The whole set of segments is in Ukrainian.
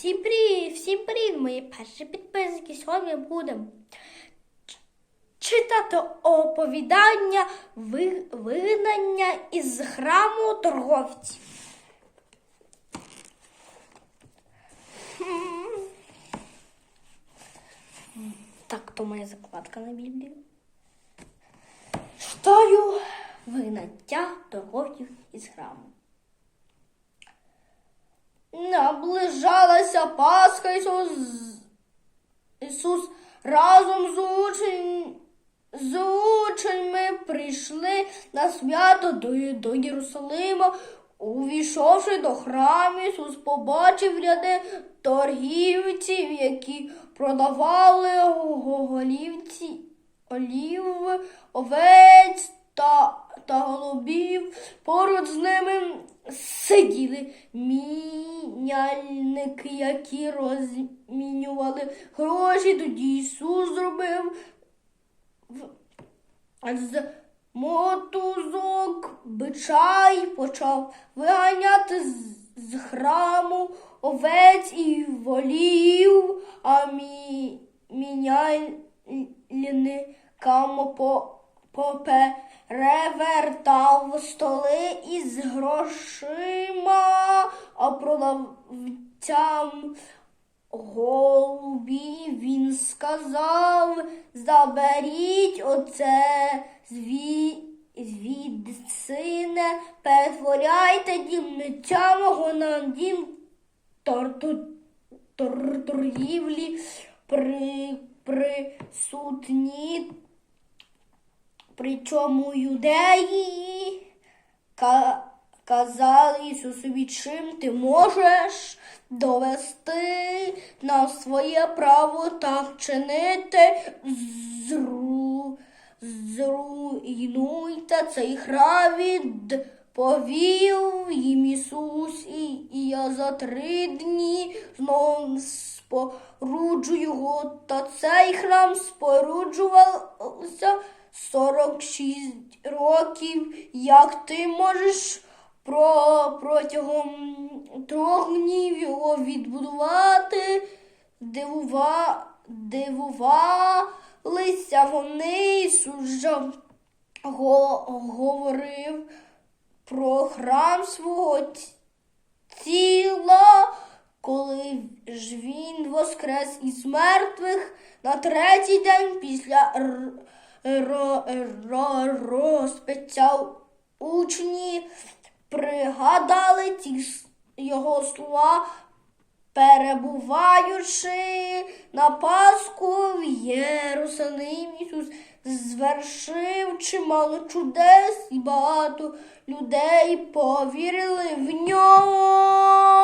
Всім привіт, всім привіт, мої перші підписники. Сьогодні будемо читати оповідання вигнання із храму торговців. Так, то моя закладка на Біблії. Читаю вигнаття торговців із храму. Наближалася Пасха Ісус, Ісус разом з, учень, з учнями прийшли на свято до, до Єрусалима. Увійшовши до храму, Ісус побачив ряди торгівців, які продавали голівці, олів, овець та, та голубів. Поруч з ними сиділи міняльники, які розмінювали гроші. Тоді Ісус зробив з мотузок бича й почав виганяти з, храму овець і волів, а мі, міняльникам по, поперевертав столи із грошима, а продавцям голубі він сказав, заберіть оце зві, звідсине, перетворяйте дім меча мого на дім тор, тор, тор, торгівлі при, присутні. Причому юдеї казали Ісусові, чим ти можеш довести на своє право так чинити, Зру, зруйнуйте цей храм повів їм Ісус, і, і я за три дні знову споруджу його, та цей храм споруджувався 46 років. Як ти можеш про, протягом трьох днів його відбудувати? Дивува, дивувалися вони, Ісус го- говорив про храм свого тіла, коли ж він воскрес із мертвих на третій день після ро- учні пригадали ті його слова, перебуваючи на Пасху в Єрусалимі, Ісус звершив чимало чудес і багато людей повірили в нього.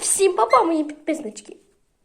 Всім папа, мої підписнички.